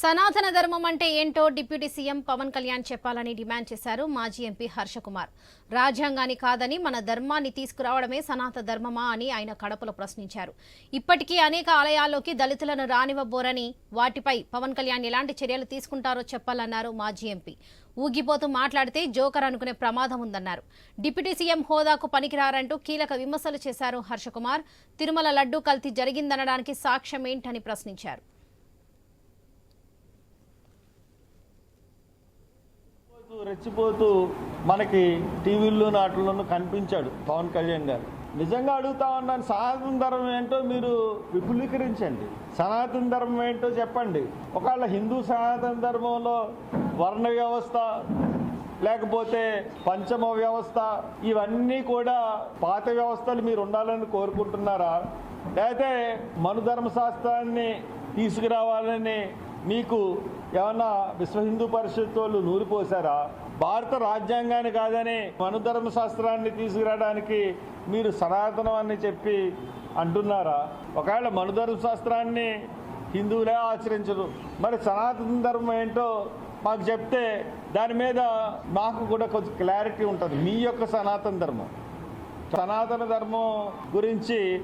సనాతన ధర్మం అంటే ఏంటో డిప్యూటీ సీఎం పవన్ కళ్యాణ్ చెప్పాలని డిమాండ్ చేశారు మాజీ ఎంపీ హర్షకుమార్ రాజ్యాంగాన్ని కాదని మన ధర్మాన్ని తీసుకురావడమే సనాతన ధర్మమా అని ఆయన కడపలో ప్రశ్నించారు. ఇప్పటికీ అనేక ఆలయాల్లోకి దళితులను రానివ్వబోరని వాటిపై పవన్ కళ్యాణ్ ఎలాంటి చర్యలు తీసుకుంటారో చెప్పాలన్నారు మాజీ ఎంపీ. ఊగిపోతూ మాట్లాడితే జోకర్ అనుకునే ప్రమాదం ఉందన్నారు. డిప్యూటీ సీఎం హోదాకు పనికిరారంటూ కీలక విమర్శలు చేశారు హర్షకుమార్ తిరుమల లడ్డూ కల్తీ జరిగిందనడానికి సాక్ష్యం ఏంటని ప్రశ్నించారు. రెచ్చిపోతూ మనకి టీవీల్లో నాటిల్లోనూ కనిపించాడు పవన్ కళ్యాణ్ గారు. నిజంగా అడుగుతా ఉన్నాను సనాతన ధర్మం ఏంటో మీరు విపులీకరించండి. సనాతన ధర్మం ఏంటో చెప్పండి. ఒకవేళ హిందూ సనాతన ధర్మంలో వర్ణ వ్యవస్థ లేకపోతే పంచమ వ్యవస్థ ఇవన్నీ కూడా పాత వ్యవస్థలు మీరు ఉండాలని కోరుకుంటున్నారా? లేకపోతే మనుధర్మ శాస్త్రాన్ని తీసుకురావాలని మీకు ఏమన్నా విశ్వ హిందూ పరిషత్ వాళ్ళు నూరిపోసారా భారత రాజ్యాంగాన్ని కాదని మనుధర్మ శాస్త్రాన్ని తీసుకురావడానికి మీరు సనాతనం అని చెప్పి అంటున్నారా? ఒకవేళ మనుధర్మ శాస్త్రాన్ని హిందువులే ఆచరించరు. మరి సనాతన ధర్మం ఏంటో మాకు చెప్తే దాని మీద మాకు కూడా కొంచెం క్లారిటీ ఉంటుంది. మీ యొక్క సనాతన ధర్మం. సనాతన ధర్మం గురించి